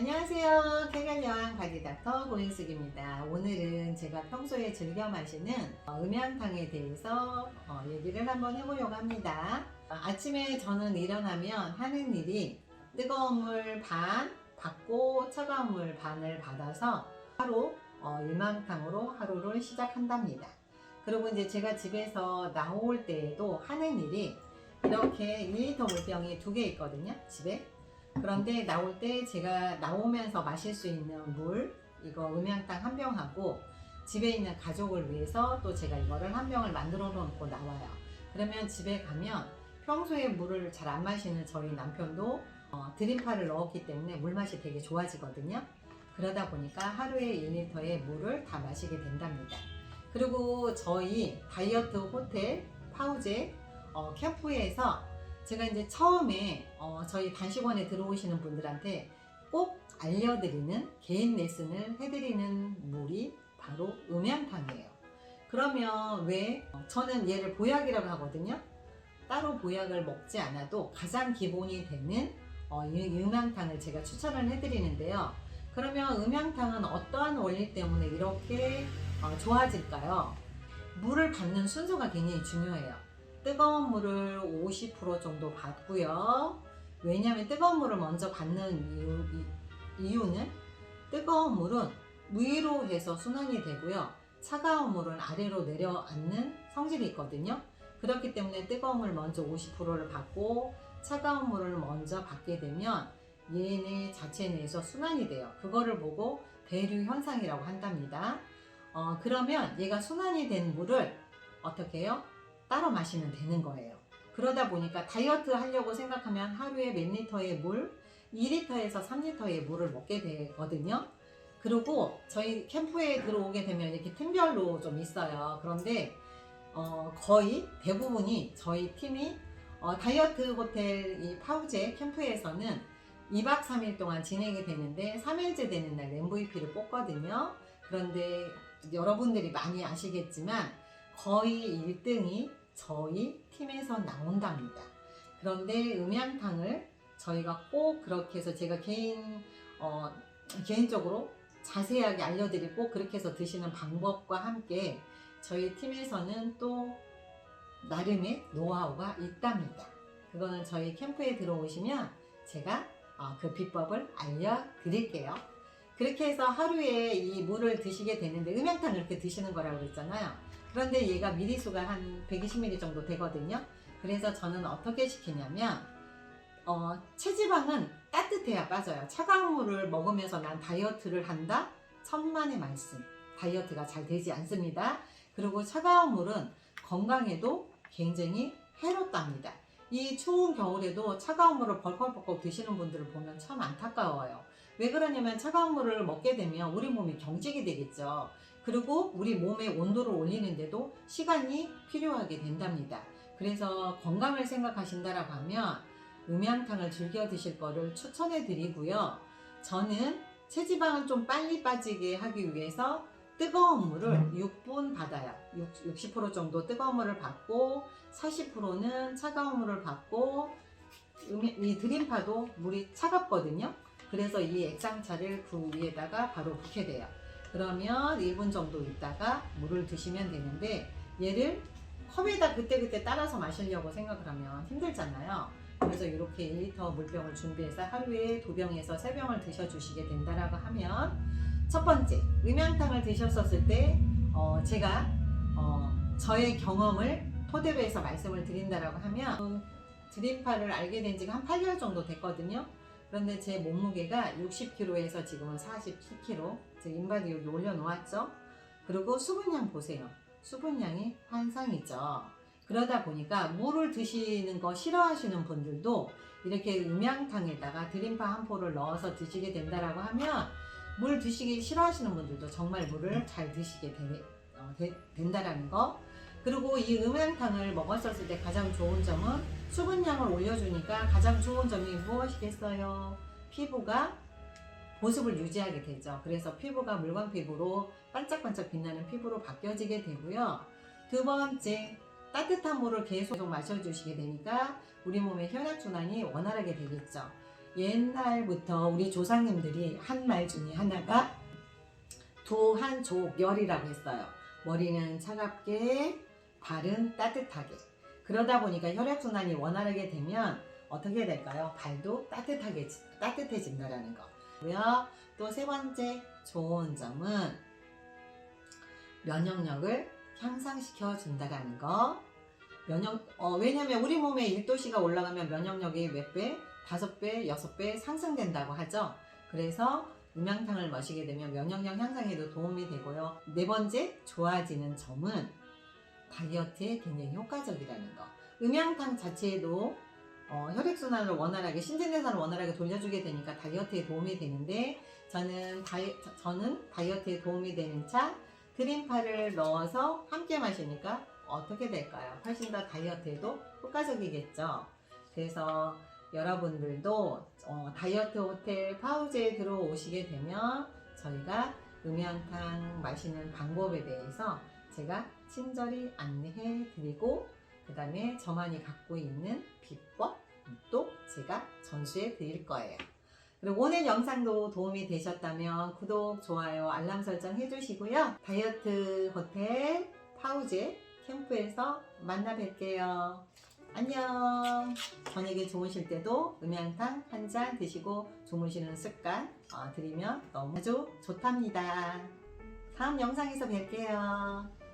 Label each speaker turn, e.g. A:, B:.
A: 안녕하세요. 쾌갈여왕 바디닥터 고인숙입니다. 오늘은 제가 평소에 즐겨 마시는 어, 음양탕에 대해서 어, 얘기를 한번 해보려고 합니다. 어, 아침에 저는 일어나면 하는 일이 뜨거운 물 반 받고 차가운 물 반을 받아서 하루 어, 일망탕으로 하루를 시작한답니다. 그리고 이제 제가 집에서 나올 때에도 하는 일이 이렇게 2리터 물병이 두 개 있거든요. 집에. 그런데 나올 때 제가 나오면서 마실 수 있는 물 이거 음양탕 한 병하고 집에 있는 가족을 위해서 또 제가 이거를 한 병을 만들어 놓고 나와요. 그러면 집에 가면 평소에 물을 잘 안 마시는 저희 남편도 어, 드림파를 넣었기 때문에 물 맛이 되게 좋아지거든요. 그러다 보니까 하루에 1리터의 물을 다 마시게 된답니다. 그리고 저희 다이어트 호텔 파우제 어, 캠프에서 제가 이제 처음에 어, 저희 단식원에 들어오시는 분들한테 꼭 알려드리는 개인 레슨을 해드리는 물이 바로 음양탕이에요. 그러면 왜 어, 저는 얘를 보약이라고 하거든요. 따로 보약을 먹지 않아도 가장 기본이 되는 어, 이 음양탕을 제가 추천을 해드리는데요. 그러면 음양탕은 어떠한 원리 때문에 이렇게 어, 좋아질까요? 물을 받는 순서가 굉장히 중요해요. 뜨거운 물을 50% 정도 받고요. 왜냐하면 뜨거운 물을 먼저 받는 이유, 이, 이유 는 뜨거운 물은 위로 해서 순환이 되고요. 차가운 물은 아래로 내려앉는 성질이 있거든요. 그렇기 때문에 뜨거운 물 먼저 50%를 받고 차가운 물을 먼저 받게 되면 얘네 자체 내에서 순환이 돼요. 그거를 보고 대류 현상이라고 한답니다. 어, 그러면 얘가 순환이 된 물을 어떻게 해요? 따로 마시면 되는 거예요. 그러다 보니까 다이어트 하려고 생각하면 하루에 몇 리터의 물, 2리터에서 3리터의 물을 먹게 되거든요. 그리고 저희 캠프에 들어오게 되면 이렇게 팀별로 좀 있어요. 그런데 어, 거의 대부분이 저희 팀이 어, 다이어트 호텔 이 파우제 캠프에서는 2박 3일 동안 진행이 되는데 3일째 되는 날 MVP를 뽑거든요. 그런데 여러분들이 많이 아시겠지만 거의 1등이 저희 팀에서 나온답니다. 그런데 음양탕을 저희가 꼭 그렇게 해서 제가 개인 어, 개인적으로 자세하게 알려드리고 그렇게 해서 드시는 방법과 함께 저희 팀에서는 또 나름의 노하우가 있답니다. 그거는 저희 캠프에 들어오시면 제가 어, 그 비법을 알려드릴게요. 그렇게 해서 하루에 이 물을 드시게 되는데 음양탕 이렇게 드시는 거라고 그랬잖아요. 그런데 얘가 미리수가 한 120ml 정도 되거든요. 그래서 저는 어떻게 시키냐면 어, 체지방은 따뜻해야 빠져요. 차가운 물을 먹으면서 난 다이어트를 한다? 천만의 말씀. 다이어트가 잘 되지 않습니다. 그리고 차가운 물은 건강에도 굉장히 해롭답니다. 이 추운 겨울에도 차가운 물을 벌컥벌컥 드시는 분들을 보면 참 안타까워요. 왜 그러냐면 차가운 물을 먹게 되면 우리 몸이 경직이 되겠죠. 그리고 우리 몸의 온도를 올리는데도 시간이 필요하게 된답니다. 그래서 건강을 생각하신다라고 하면 음양탕을 즐겨 드실 거를 추천해 드리고요. 저는 체지방을 좀 빨리 빠지게 하기 위해서 뜨거운 물을 6분 받아요. 60% 정도 뜨거운 물을 받고 40%는 차가운 물을 받고 이 드림파도 물이 차갑거든요. 그래서 이 액상차를 그 위에다가 바로 붓게 돼요. 그러면 1분 정도 있다가 물을 드시면 되는데 얘를 컵에다 그때그때 따라서 마시려고 생각을 하면 힘들잖아요. 그래서 이렇게 1리터 물병을 준비해서 하루에 두 병에서 세 병을 드셔주시게 된다라고 하면 첫 번째 음양탕을 드셨었을 때 어, 제가 어, 저의 경험을 토대로 해서 말씀을 드린다라고 하면 드림파를 알게 된 지가 한 8개월 정도 됐거든요. 그런데 제 몸무게가 60kg에서 지금은 47kg. 제 인바디 여기 올려놓았죠. 그리고 수분량 보세요. 수분량이 환상이죠. 그러다 보니까 물을 드시는 거 싫어하시는 분들도 이렇게 음양탕에다가 드림파 한 포를 넣어서 드시게 된다라고 하면 물 드시기 싫어하시는 분들도 정말 물을 잘 드시게 되, 어, 되, 된다라는 거. 그리고 이 음양탕을 먹었었을 때 가장 좋은 점은 수분량을 올려주니까 가장 좋은 점이 무엇이겠어요? 피부가 보습을 유지하게 되죠. 그래서 피부가 물광 피부로 반짝반짝 빛나는 피부로 바뀌어지게 되고요. 두 번째, 따뜻한 물을 계속 마셔주시게 되니까 우리 몸의 혈액순환이 원활하게 되겠죠. 옛날부터 우리 조상님들이 한 말 중에 하나가 두한족열이라고 했어요. 머리는 차갑게, 발은 따뜻하게. 그러다 보니까 혈액순환이 원활하게 되면 어떻게 될까요? 발도 따뜻하게, 따뜻해진다라는 거고요. 또 세 번째 좋은 점은 면역력을 향상시켜 준다라는 거. 면역, 어, 왜냐면 우리 몸의 1도씨가 올라가면 면역력이 몇 배? 다섯 배, 여섯 배 상승된다고 하죠. 그래서 음양탕을 마시게 되면 면역력 향상에도 도움이 되고요. 네 번째, 좋아지는 점은 다이어트에 굉장히 효과적이라는 거. 음양탕 자체에도 어, 혈액순환을 원활하게, 신진대사를 원활하게 돌려주게 되니까 다이어트에 도움이 되는데, 저는 다이, 저- 저는 다이어트에 도움이 되는 차, 그린파를 넣어서 함께 마시니까 어떻게 될까요? 훨씬 더 다이어트에도 효과적이겠죠. 그래서 여러분들도 어, 다이어트 호텔 파우제에 들어오시게 되면 저희가 음양탕 마시는 방법에 대해서 제가 친절히 안내해 드리고 그 다음에 저만이 갖고 있는 비법도 제가 전수해 드릴 거예요. 그리고 오늘 영상도 도움이 되셨다면 구독, 좋아요, 알람 설정 해주시고요. 다이어트 호텔 파우제 캠프에서 만나 뵐게요. 안녕. 저녁에 주무실 때도 음양탕 한 잔 드시고 주무시는 습관 어, 들이면 너무 아주 좋답니다. 다음 영상에서 뵐게요.